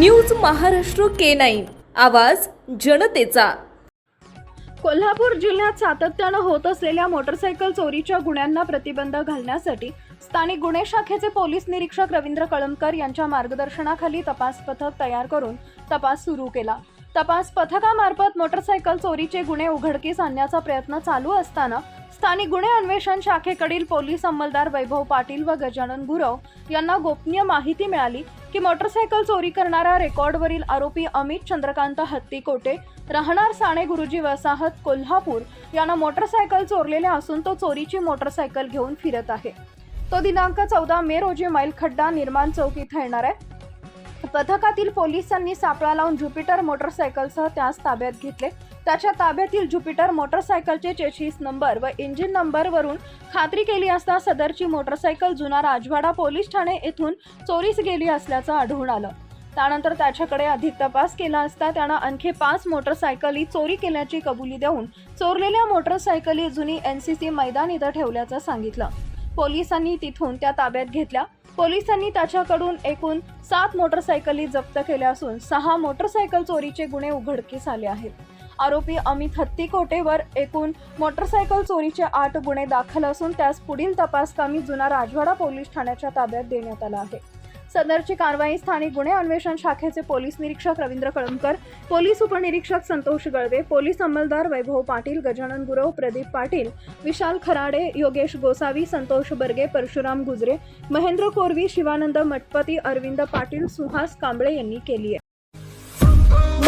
News Maharashtra K nine. आवाज जनतेचा. कोल्हापूर जिल्ह्यात सातत्यानं होत असलेल्या मोटरसायकल चोरीच्या गुन्ह्यांना प्रतिबंध घालण्यासाठी स्थानिक गुन्हे शाखेचे पोलीस निरीक्षक रवींद्र कळमकर यांच्या मार्गदर्शनाखाली तपास पथक तयार करून तपास सुरू केला. तपास पथकामार्फत मोटरसायकल चोरीचे गुन्हे उघडकीस आणण्याचा प्रयत्न चालू असताना स्थानिक गुन्हे अन्वेषण शाखेकडील पोलीस अंमलदार वैभव पाटील व गजानन गुरव यांना गोपनीय माहिती मिळाली. की मोटरसायकल चोरी करणारा रेकॉर्डवरील आरोपी अमित चंद्रकांत हत्तीकोटे राहणार साणे गुरुजी वसाहत कोल्हापूर यानं मोटरसायकल चोरलेले असून तो चोरीची मोटरसायकल घेऊन फिरत आहे. तो दिनांक चौदा मे रोजी मैलखड्डा निर्माण चौक इथं येणार आहे. पथकातील पोलिसांनी सापळा लावून ज्युपिटर मोटरसायकलसह त्यास ताब्यात घेतले. त्याच्या ताब्यातील ज्युपिटर मोटरसायकलचे चेशीस नंबर व इंजिन नंबरवरून खात्री केली असता सदरची मोटरसायकल जुना राजवाडा पोलीस ठाणे येथून चोरीस गेली असल्याचं आढळून आलं. त्यानंतर त्याच्याकडे अधिक तपास केला असता त्यानं आणखी पाच मोटरसायकली चोरी केल्याची कबुली देऊन चोरलेल्या मोटरसायकली जुनी एन सी सी मैदान इथं ठेवल्याचं सांगितलं. पोलिसांनी तिथून त्या ताब्यात घेतल्या. पोलिसांनी त्याच्याकडून एकूण सात मोटरसायकली जप्त केल्या असून सहा मोटरसायकल चोरीचे गुन्हे उघडकीस आले आहेत. आरोपी अमित हत्तीकोटेवर एकूण मोटरसायकल चोरीचे आठ गुन्हे दाखल असून त्यास पुढील तपासकामी जुना राजवाडा पोलीस ठाण्याच्या ताब्यात देण्यात आला आहे. सदरची कारवाई स्थानिक गुन्हे अन्वेषण शाखेचे पोलीस निरीक्षक रवींद्र कळमकर पोलीस उपनिरीक्षक संतोष गळवे पोलीस अंमलदार वैभव पाटील गजानन गुरव प्रदीप पाटील विशाल खराडे योगेश गोसावी संतोष बर्गे परशुराम गुजरे महेंद्र कोरवी शिवानंद मठपती अरविंद पाटील सुहास कांबळे यांनी केली आहे.